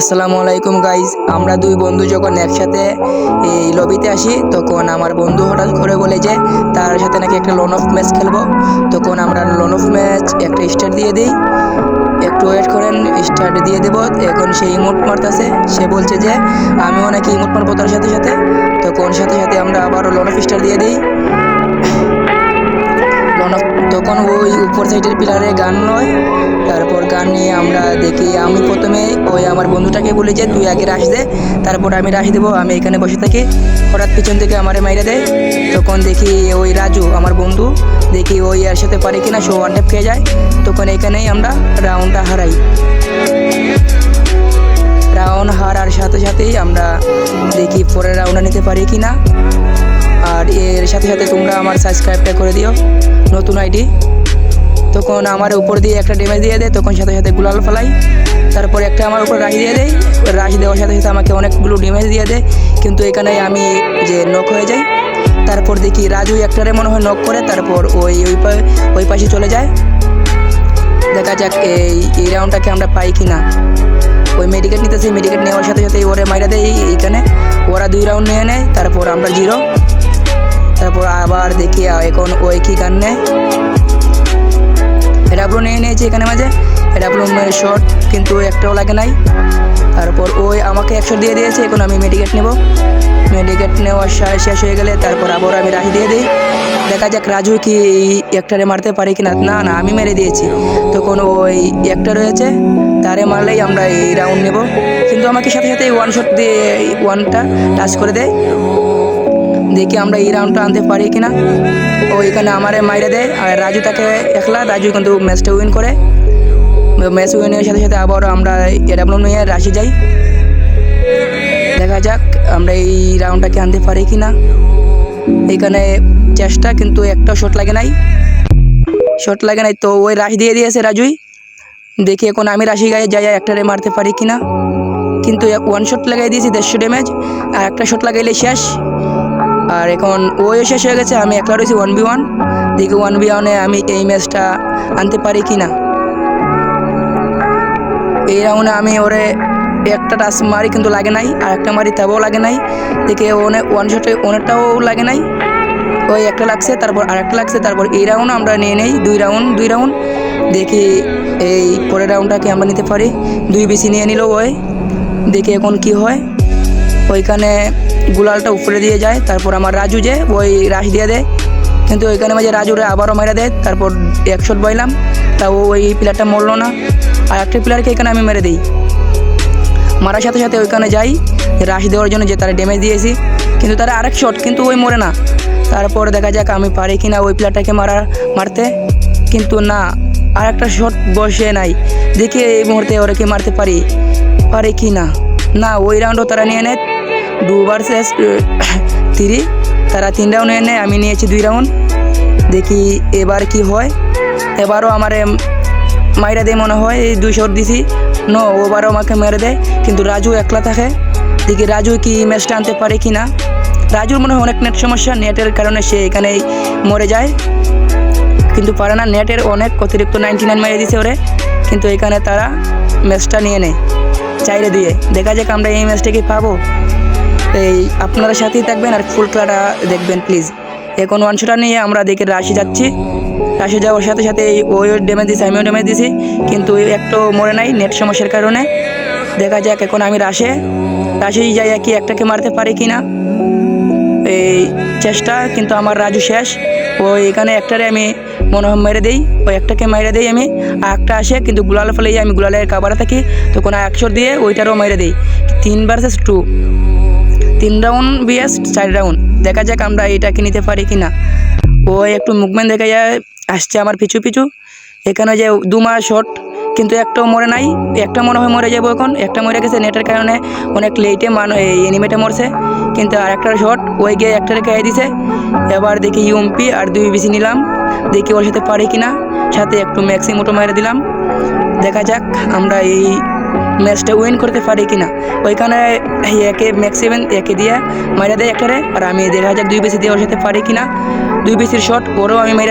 আসসালামু আলাইকুম গাইজ আমরা দুই বন্ধু যখন একসাথে এই লবিতে আসি, তখন আমার বন্ধু হঠাৎ করে বলে যে, তার সাথে নাকি একটা লোন অফ ম্যাচ খেলব? তখন আমরা লোন অফ ম্যাচ একটা স্টার্ট দিয়ে দিই। একটু ওয়েট করেন স্টার্ট দিয়ে দেবো। এখন সে ইমোট মারতেছে। সে বলছে যে, আমিও নাকি ইমোট মারবো তার সাথে সাথে। তখন সাথে সাথে আমরা আবার লোন অফ স্টার্ট দিয়ে দিই। লোন অফ তখন ওই উপর সাইডের পিলারে গান নয় তারপর দেখি আমি প্রথমে ওই আমার বন্ধুটাকে বলি যে, তুই আগে রাশ দে, তারপর আমি রাশ দেবো, আমি এখানে বসে থাকি। হঠাৎ পিছন থেকে আমারে মাইরে দেয়। তখন দেখি ওই রাজু, আমার বন্ধু, দেখি ওই এর সাথে পারে কিনা শো ওয়ান ট্যাপ খেয়ে যায়। তখন এখানেই আমরা রাউন্ডটা হারাই। রাউন্ড হারার সাথে সাথেই আমরা দেখি পরের রাউন্ডটা নিতে পারি কি না আর এর সাথে সাথে তোমরা আমার সাবস্ক্রাইবটা করে দিও। নতুন আইডি তখন আমার উপর দিয়ে একটা ড্যামেজ দিয়ে দেয়, তখন সাথে সাথে গুলাল ফেলাই। তারপর একটা আমার উপর রাশ দিয়ে দেয় রাশ দেওয়ার সাথে সাথে আমাকে অনেকগুলো ড্যামেজ দিয়ে দেয়। কিন্তু এখানে আমি যে নক হয়ে যাই, তারপর দেখি রাজু একটারে মনে হয় নক করে, তারপর ওই ওই ওই পাশে চলে যায়। দেখা যাক এই এই রাউন্ডটাকে আমরা পাই কি না ওই মেডিকেট নিতেছি মেডিকেট নেওয়ার সাথে সাথে ওরে মাইরা দেয় এইখানে। ওরা দুই রাউন্ড নিয়ে নেয়, তারপর আমরা জিরো তারপর আবার দেখি, এখন ওই কি গান নেয় ডাবলু নিয়ে নিয়েছি এখানে মাঝে। ডাবলু শর্ট কিন্তু একটাও লাগে নাই। তারপর ওই আমাকে একশো দিয়ে দিয়েছে, এখন আমি মেডিকেট নেব। মেডিকেট নেওয়ার সা- শেষ হয়ে গেলে তারপর আবার আমি রাশি দিয়ে দিই। দেখা যাক রাজু কি একটারে মারতে পারি কিনা। না না, আমি মেরে দিয়েছি। তখন ওই একটা রয়েছে, তারে মারলেই আমরা এই রাউন্ড নেব। কিন্তু আমাকে সাথে সাথে ওয়ান শট দিয়ে ওয়ানটা টাচ করে দেয়। দেখি আমরা এই রাউন্ডটা আনতে পারি কিনা। ও এখানে আমারে মাইরে দেয়, আর রাজু তাকে একলা, রাজু কিন্তু ম্যাচটা উইন করে। ম্যাচ উইনের সাথে সাথে আবার আমরা এডাব্লু নিয়ে রাশি যাই। দেখা যাক আমরা এই রাউন্ডটাকে আনতে পারি কি না এখানে চেষ্টা কিন্তু একটা শট লাগে নাই। শট লাগে নাই, তো ওই রাশ দিয়ে দিয়েছে রাজুই। দেখি এখন আমি রাশি গায়ে যাই, একটারে মারতে পারি কি না কিন্তু ওয়ান শট লাগাই দিয়েছি দেড়শো ড্যামেজ আর একটা শট লাগাইলে শেষ। আর এখন ওই শেষ হয়ে গেছে, আমি একলা রয়েছি ওয়ান বি ওয়ান দেখি ওয়ান বি ওয়ানে আমি এই ম্যাচটা আনতে পারি কি না এই রাউন্ডে আমি ওরে একটা টাচ মারি কিন্তু লাগে নাই, আর একটা মারি তাও লাগে নাই। দেখে অনেক ওয়ান শটে অনেকটাও লাগে নাই। ওই একটা লাগছে, তারপর আর একটা লাগছে, তারপর এই রাউন্ড আমরা নিয়ে নেই, দুই রাউন্ড দুই রাউন্ড দেখি এই পরের রাউন্ডটাকে আমরা নিতে পারি। দুই বেশি নিয়ে নিল ওই। দেখি এখন কি হয়। ওইখানে গুলালটা উপরে দিয়ে যায়, তারপর আমার রাজু যে, ওই রাশ দিয়ে দেয়। কিন্তু ওইখানে মাঝে রাজুরে আবারও মেরে দেয়, তারপর এক শট বইলাম, তাও ওই প্লেয়ারটা মরলো না। আর একটা প্লেয়ারকে এখানে আমি মেরে দিই। মারার সাথে সাথে ওইখানে যাই, রাশ দেওয়ার জন্য যে তারা ড্যামেজ দিয়েছি। কিন্তু তারা আরেক শট কিন্তু ওই মরে না। তারপর দেখা যাক আমি পারি কি না ওই প্লেয়ারটাকে মারা, মারতে। কিন্তু না, আর একটা শট বসে নাই। দেখি এই মুহূর্তে ওরা কি মারতে পারি, পারে কি না না ওই রাউন্ডও তারা নিয়ে নেয়। দু ওভার শেষ থ্রি, তারা তিন রাউন্ড এনে আমি নিয়েছি দুই রাউন্ড দেখি এবার কি হয়। এবারও আমার মাইরা দেয় মনে হয়, এই দুই শট দিছি। নো ওবারও আমাকে মেরে দেয়, কিন্তু রাজু একলা থাকে। দেখি রাজু কি ম্যাচটা আনতে পারে কি না রাজুর মনে হয় অনেক নেট সমস্যা নেটের কারণে সে এখানেই মরে যায়। কিন্তু পারে না নেটের অনেক অতিরিক্ত নাইনটি নাইন মেরে দিছে ওরে। কিন্তু এখানে তারা ম্যাচটা নিয়ে নেয়, চাইরে দিয়ে। দেখা যাক আমরা এই ম্যাচটা কি পাবো। এই আপনারা সাথেই থাকবেন আর ফুল খেলাটা দেখবেন প্লিজ এখন ওয়ান শোটা নিয়ে আমরা দেখে রাশি যাচ্ছি। রাশি যাওয়ার সাথে সাথে এই ওই ড্যামেজ দিছি, আমিও ড্যামেজ দিছি, কিন্তু একটু মরে নাই নেট সমস্যার কারণে। দেখা যাক এখন আমি রাশে রাশি যাই কি একটাকে মারতে পারি কি না এই চেষ্টা, কিন্তু আমার রাজু শেষ। ওই এখানে একটারে আমি মনে হয় মেরে দিই ওই একটাকে মেরে দিই আমি, আর একটা আসে, কিন্তু গুলাল ফেলেই আমি গুলালের কাবারে থাকি। তখন একশো দিয়ে ওইটারও মেরে দিই। তিন ভার্সেস টু তিন রাউন্ড বিএস চার রাউন্ড দেখা যাক আমরা এটাকে নিতে পারি কি না ও একটু মুভমেন্ট দেখা যায়, আসছে আমার পিছু পিছু। এখানে যে দু মাস শট কিন্তু একটাও মরে নাই। একটা মনে হয় মরে যাব এখন। একটা মরে গেছে নেটের কারণে অনেক লেটে মান এই এনিমেটে মরছে। কিন্তু আর একটা শট ওই গিয়ে একটা রেখে দিছে। এবার দেখি ইউএমপি আর দুই বেশি নিলাম। দেখি ওর সাথে পারি কি না সাথে একটু ম্যাক্সি মোটো মেরে দিলাম। দেখা যাক, আমরা এই ম্যাচটা উইন করতে পারি কিনা? ওইখানে একে ম্যাক্সিমাম একে দিয়ে মাইরা দেয় একটারে আর আমি দেড় হাজার দুই বেশি দিয়ে ওর সাথে পারি কিনা? দুই বেশির শট ওরও আমি মেরে